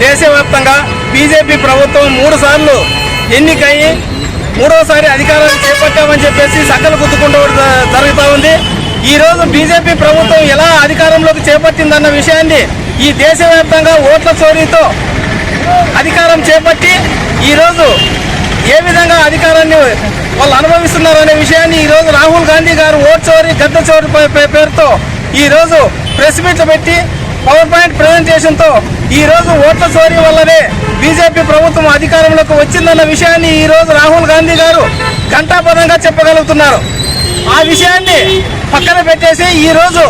దేశవ్యాప్తంగా బీజేపీ ప్రభుత్వం మూడు సార్లు ఎన్నికయ్యి మూడోసారి అధికారాన్ని చేపట్టామని చెప్పేసి సకలు గుద్దుకుంటూ జరుగుతూ ఉంది. ఈరోజు బీజేపీ ప్రభుత్వం ఎలా అధికారంలోకి చేపట్టిందన్న విషయాన్ని ఈ దేశవ్యాప్తంగా ఓట్ల చోరీతో అధికారం చేపట్టి ఈరోజు ఏ విధంగా అధికారాన్ని వాళ్ళు అనుభవిస్తున్నారనే విషయాన్ని ఈరోజు రాహుల్ గాంధీ గారు ఓట్ చోరీ గద్ద చోరీ పేరుతో ఈరోజు ప్రెస్ మీట్లు పెట్టి పవర్ పాయింట్ ప్రజెంటేషన్తో ఈరోజు ఓట్ల చోరీ వల్లనే బీజేపీ ప్రభుత్వం అధికారంలోకి వచ్చిందన్న విషయాన్ని ఈరోజు రాహుల్ గాంధీ గారు ఘంటాపదంగా చెప్పగలుగుతున్నారు. ఆ విషయాన్ని పక్కన పెట్టేసి ఈరోజు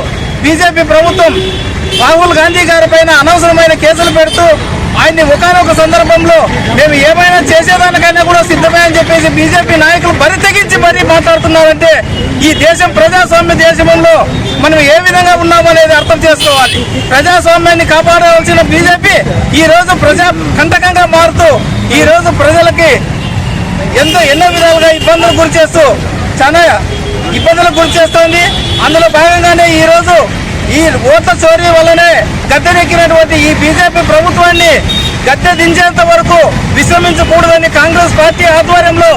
బీజేపీ ప్రభుత్వం రాహుల్ గాంధీ గారి పైన అనవసరమైన కేసులు పెడుతూ ఆయన్ని ఒకనొక సందర్భంలో మేము ఏమైనా చేసేదానికైనా కూడా సిద్ధమే అని చెప్పేసి బీజేపీ నాయకులు బరి తెగించి మరీ మాట్లాడుతున్నారంటే ఈ దేశం ప్రజాస్వామ్య దేశంలో మనం ఏ విధంగా ఉన్నామనేది అర్థం చేసుకోవాలి. ప్రజాస్వామ్యాన్ని కాపాడవలసిన బీజేపీ ఈ రోజు ప్రజా కంటకంగా మారుతూ ఈ రోజు ప్రజలకి ఎంతో ఎన్నో విధాలుగా ఇబ్బందులు గురి చేస్తూ చాలా ఇబ్బందులకు గురి చేస్తోంది. అందులో భాగంగానే ఈ రోజు ఈ ఓట్ల చోరీ వల్లనే గద్దెనెక్కినటువంటి ఈ బీజేపీ ప్రభుత్వాన్ని గద్దె దించేంత వరకు విశ్రమించకూడదని కాంగ్రెస్ పార్టీ ఆధ్వర్యంలో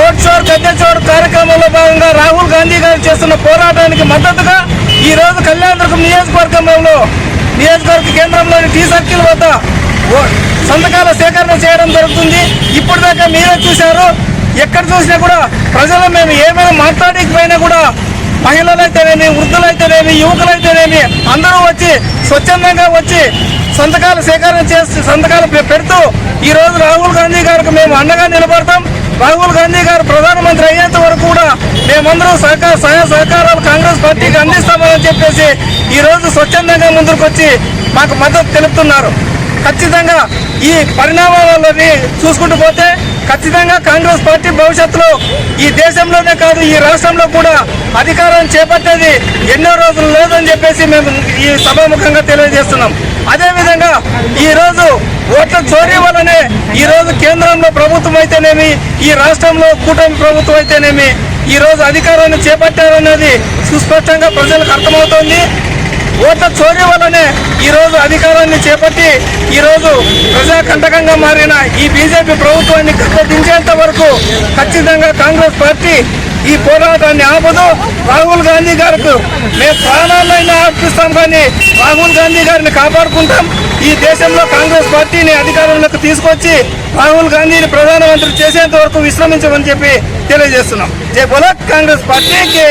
ఓట్ చోర్ గద్దె చోర్ కార్యక్రమంలో భాగంగా రాహుల్ గాంధీ గారు చేస్తున్న పోరాటానికి మద్దతుగా ఈ రోజు కళ్యాణదుర్గం నియోజకవర్గంలో నియోజకవర్గ కేంద్రంలోని టీ సర్కిల్ వద్ద ఓ- సంతకాల సేకరణ చేయడం జరుగుతుంది. ఇప్పటిదాకా మీరే చూశారు. ఎక్కడ చూసినా కూడా ప్రజలు మేము ఏమైనా మాట్లాడకపోయినా కూడా మహిళలైతేనేమి వృద్ధులైతేనేమి యువకులైతేనేమి అందరూ వచ్చి స్వచ్ఛందంగా వచ్చి సంతకాలు సేకరణ చేసి సంతకాలు పెడుతూ ఈరోజు రాహుల్ గాంధీ గారికి మేము అండగా నిలబడతాం. రాహుల్ గాంధీ గారు ప్రధానమంత్రి అయ్యేంత వరకు కూడా మేమందరం సహకార సహాయ సహకారాలు కాంగ్రెస్ పార్టీకి అందిస్తామని చెప్పేసి ఈ రోజు స్వచ్ఛందంగా ముందుకు వచ్చి మాకు మద్దతు తెలుపుతున్నారు. ఖచ్చితంగా ఈ పరిణామాలని చూసుకుంటూ పోతే ఖచ్చితంగా కాంగ్రెస్ పార్టీ భవిష్యత్తులో ఈ దేశంలోనే కాదు ఈ రాష్ట్రంలో కూడా అధికారం చేపట్టేది ఎన్నో రోజులు లేదని చెప్పేసి మేము ఈ సభాముఖంగా తెలియజేస్తున్నాం. అదేవిధంగా ఈ రోజు ఓట్ల చోరీ వల్లనే ఈ రోజు కేంద్రంలో ప్రభుత్వం అయితేనేమి ఈ రాష్ట్రంలో కూటమి ప్రభుత్వం అయితేనేమి ఈ రోజు అధికారాన్ని చేపట్టారనేది సుస్పష్టంగా ప్రజలకు అర్థమవుతోంది. ఓట్ల చోరీ వల్లనే ఈ రోజు అధికారాన్ని చేపట్టి ఈరోజు ప్రజాకంటకంగా మారిన ఈ బీజేపీ ప్రభుత్వాన్ని దించేంత వరకు ఖచ్చితంగా కాంగ్రెస్ పార్టీ ఈ పోరాటాన్ని ఆపదు. రాహుల్ గాంధీ గారికి మేము ప్రాణాలైనా అర్పిస్తాం కానీ రాహుల్ గాంధీ గారిని కాపాడుకుంటాం. ఈ దేశంలో కాంగ్రెస్ పార్టీని అధికారంలోకి తీసుకొచ్చి రాహుల్ గాంధీని ప్రధానమంత్రి చేసేంత వరకు విశ్రమించమని చెప్పి తెలియజేస్తున్నాం. జై బోలో కాంగ్రెస్ పార్టీకి.